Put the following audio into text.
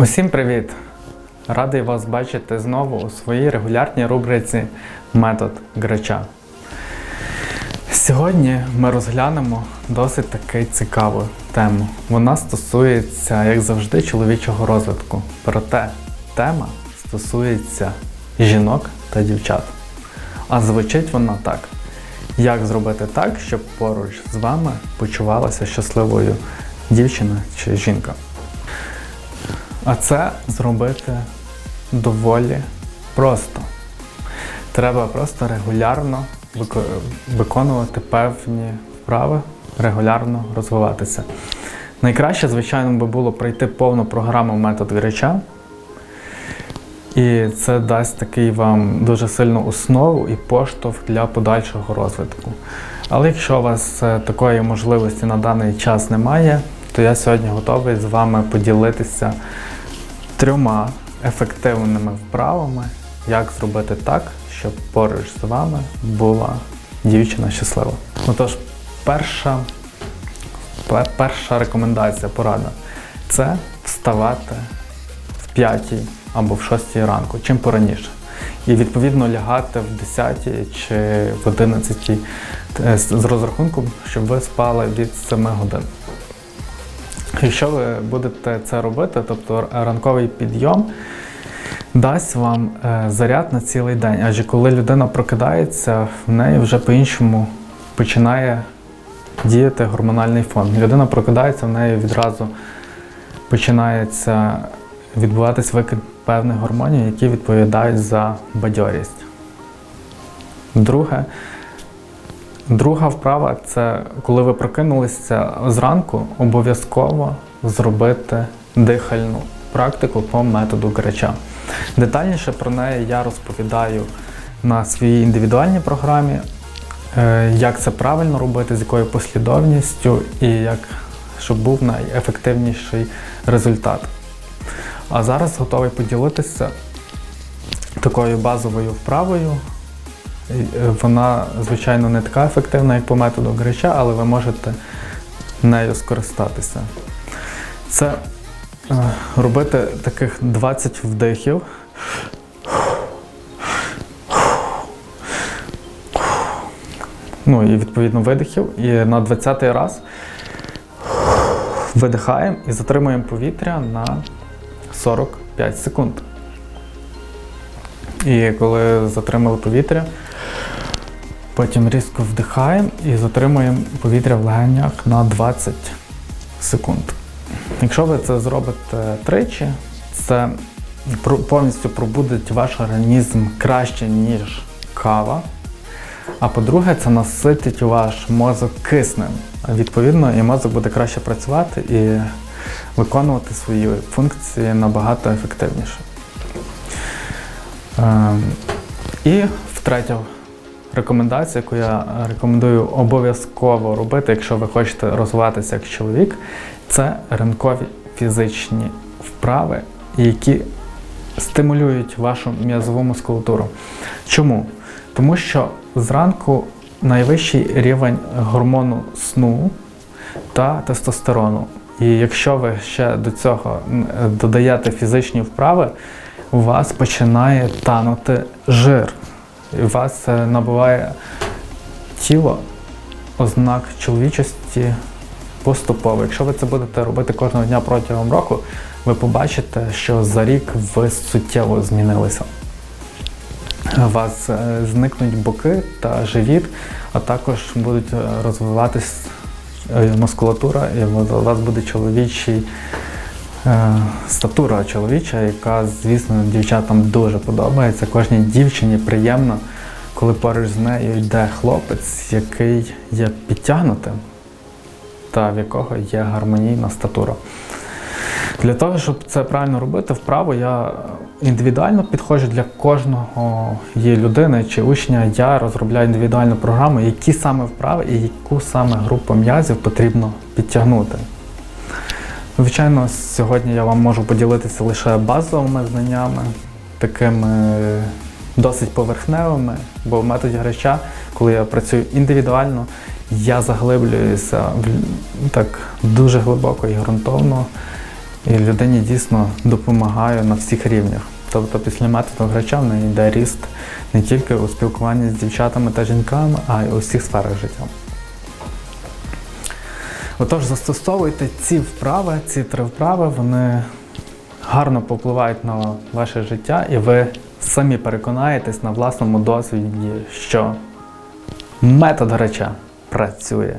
Усім привіт! Радий вас бачити знову у своїй регулярній рубриці Метод Грача. Сьогодні ми розглянемо досить таки цікаву тему. Вона стосується, як завжди, чоловічого розвитку. Проте тема стосується жінок та дівчат. А звучить вона так: як зробити так, щоб поруч з вами почувалася щасливою дівчина чи жінка? А це зробити доволі просто. Треба просто регулярно виконувати певні вправи, регулярно розвиватися. Найкраще, звичайно, би було пройти повну програму метод Греча. І це дасть такий вам дуже сильну основу і поштовх для подальшого розвитку. Але якщо у вас е, такої можливості на даний час немає, то я сьогодні готовий з вами поділитися трьома ефективними вправами, як зробити так, щоб поруч з вами була дівчина щаслива. Отож, перша, перша рекомендація, порада це вставати в 5 або в 6 ранку, чим пораніше. І відповідно лягати в 10 чи в 11 е, з розрахунком, щоб ви спали від 7 годин. Якщо ви будете це робити, тобто ранковий підйом дасть вам е, заряд на цілий день. Адже коли людина прокидається, в неї вже по-іншому починає діяти гормональний фон. Людина прокидається, в неї відразу починається відбуватись викид певних гормонів, які відповідають за бадьорість. Друге, Друга вправа це коли ви прокинулися зранку, обов'язково зробити дихальну практику по методу Греча. Детальніше про неї я розповідаю на своїй індивідуальній програмі, е, як це правильно робити, з якою послідовністю і як щоб був найефективніший результат. А зараз готовий поділитися такою базовою вправою, вона, звичайно, не така ефективна, як по методу Греча, але ви можете нею скористатися. Це е, робити таких 20 вдихів. Ну і відповідно видихів. І на 20-й раз видихаємо і затримуємо повітря на 45 секунд. І коли затримали повітря, Потім різко вдихаємо і затримуємо повітря в легенях на 20 секунд. Якщо ви це зробите тричі, це повністю пробудить ваш організм краще, ніж кава. А по-друге, це наситить ваш мозок киснем. Відповідно, і мозок буде краще працювати і виконувати свої функції набагато ефективніше. Ем, І втретє, рекомендація, яку я рекомендую обов'язково робити, якщо ви хочете розвиватися як чоловік, це ранкові фізичні вправи, які стимулюють вашу м'язову мускулатуру. Чому? Тому що зранку найвищий рівень гормону сну та тестостерону. І якщо ви ще до цього додаєте фізичні вправи, у вас починає танути жир. І у вас е, набуває тіло ознак чоловічості поступово. Якщо ви це будете робити кожного дня протягом року, ви побачите, що за рік ви суттєво змінилися. У вас е, зникнуть боки та живіт, а також будуть е, розвиватись е, мускулатура, і у вас буде чоловічий статура чоловіча, яка, звісно, дівчатам дуже подобається. Кожній дівчині приємно, коли поруч з нею йде хлопець, який є підтягнутим та в якого є гармонійна статура. Для того, щоб це правильно робити, вправо я індивідуально підходжу для кожного є людини чи учня. Я розробляю індивідуальну програму, які саме вправи і яку саме групу м'язів потрібно підтягнути. Звичайно, сьогодні я вам можу поділитися лише базовими знаннями, такими досить поверхневими, бо в методі грача, коли я працюю індивідуально, я заглиблююся так дуже глибоко і ґрунтовно І людині дійсно допомагаю на всіх рівнях. Тобто після методу грача в неї йде ріст не тільки у спілкуванні з дівчатами та жінками, а й у всіх сферах життя. Отож, застосовуйте ці вправи, ці три вправи, вони гарно попливають на ваше життя, і ви самі переконаєтесь на власному досвіді, що метод грача працює.